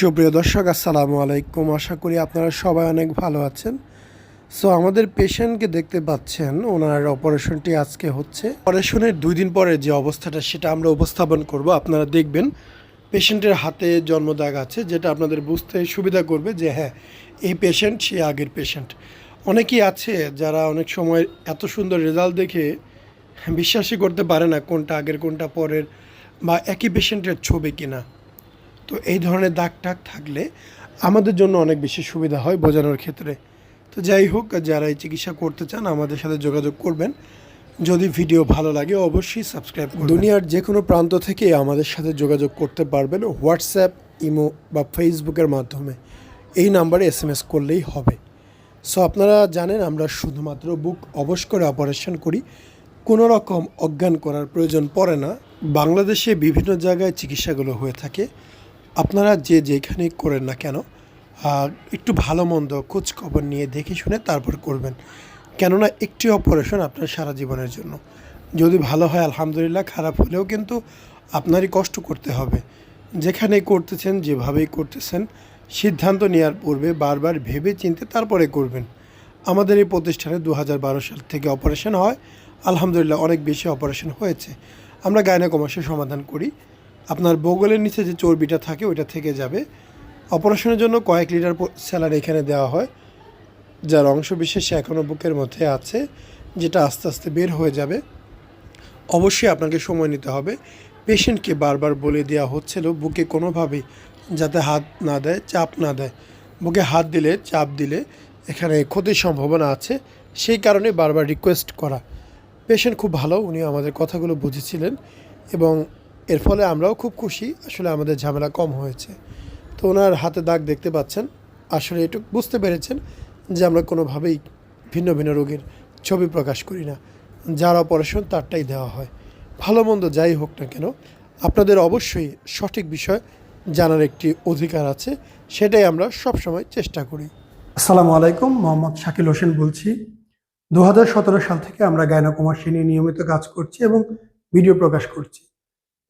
সুপ্রিয় দর্শক, আসসালামু আলাইকুম। আশা করি আপনারা সবাই অনেক ভালো আছেন। সো আমাদের পেশেন্টকে দেখতে পাচ্ছেন। ওনার অপারেশনটি আজকে হচ্ছে। অপারেশনের দুই দিন পরে যে অবস্থাটা, সেটা আমরা উপস্থাপন করব। আপনারা দেখবেন, পেশেন্টের হাতে জন্মদাগ আছে, যেটা আপনাদের বুঝতে সুবিধা করবে যে হ্যাঁ এই পেশেন্ট, সে আগের পেশেন্ট। অনেকেই আছে যারা অনেক সময় এত সুন্দর রেজাল্ট দেখে বিশ্বাসই করতে পারে না কোনটা আগের, কোনটা পরের, বা একই পেশেন্টের ছবি কিনা। তো এই ধরনের দাগ টাগ থাকলে আমাদের জন্য অনেক বেশি সুবিধা হয় বোঝানোর ক্ষেত্রে। তো যাই হোক, যারা এই চিকিৎসা করতে চান, আমাদের সাথে যোগাযোগ করবেন। যদি ভিডিও ভালো লাগে, অবশ্যই সাবস্ক্রাইব করুন দুনিয়ার যে কোনো প্রান্ত থেকে আমাদের সাথে যোগাযোগ করতে পারবেন হোয়াটসঅ্যাপ, ইমো বা ফেসবুকের মাধ্যমে। এই নাম্বারে এস এম এস করলেই হবে। সো, আপনারা জানেন, আমরা শুধুমাত্র বুক অবশ করে অপারেশন করি। কোনো রকম অজ্ঞান করার প্রয়োজন পড়ে না। বাংলাদেশে বিভিন্ন জায়গায় চিকিৎসাগুলো হয়ে থাকে। আপনারা যে যেখানেই করেন না কেন একটু ভালো মন্দ খোঁজ খবর নিয়ে দেখে শুনে তারপর করবেন। কেননা একটি অপারেশন আপনার সারা জীবনের জন্য। যদি ভালো হয়, আলহামদুলিল্লাহ, খারাপ হলেও কিন্তু আপনারই কষ্ট করতে হবে। যেখানেই করতেছেন, যেভাবেই করতেছেন, সিদ্ধান্ত নেওয়ার পূর্বে বারবার ভেবে চিনতে তারপরে করবেন। আমাদের এই প্রতিষ্ঠানে দু হাজার বারো সাল থেকে অপারেশন হয়। আলহামদুলিল্লাহ, অনেক বেশি অপারেশন হয়েছে। আমরা গায়না গায়নাকমাসের সমাধান করি। আপনার বগলের নিচে যে চর্বিটা থাকে, ওইটা থেকে যাবে। অপারেশনের জন্য কয়েক লিটার স্যালাড এখানে দেওয়া হয়, যার অংশ বিশেষ এখনও বুকের মধ্যে আছে, যেটা আস্তে আস্তে বের হয়ে যাবে। অবশ্যই আপনাকে সময় নিতে হবে। পেশেন্টকে বারবার বলে দেওয়া হচ্ছিল, বুকে কোনোভাবেই যাতে হাত না দেয়, চাপ না দেয়। বুকে হাত দিলে, চাপ দিলে এখানে ক্ষতির সম্ভাবনা আছে। সেই কারণে বারবার রিকোয়েস্ট করা। পেশেন্ট খুব ভালো, উনি আমাদের কথাগুলো বুঝেছিলেন এবং এর ফলে আমরাও খুব খুশি। আসলে আমাদের ঝামেলা কম হয়েছে। তো ওনার হাতে দাগ দেখতে পাচ্ছেন। আসলে একটু বুঝতে পেরেছেন যে আমরা কোনোভাবেই ভিন্ন ভিন্ন রোগের ছবি প্রকাশ করি না। যার অপারেশন তারটাই দেওয়া হয়। ভালো মন্দ যাই হোক না কেন, আপনাদের অবশ্যই সঠিক বিষয় জানার একটি অধিকার আছে। সেটাই আমরা সবসময় চেষ্টা করি। আসসালামু আলাইকুম, মোহাম্মদ শাকিল হোসেন বলছি। দু হাজার সতেরো সাল থেকে আমরা গায়নাকুমাসী নিয়ে নিয়মিত কাজ করছি এবং ভিডিও প্রকাশ করছি।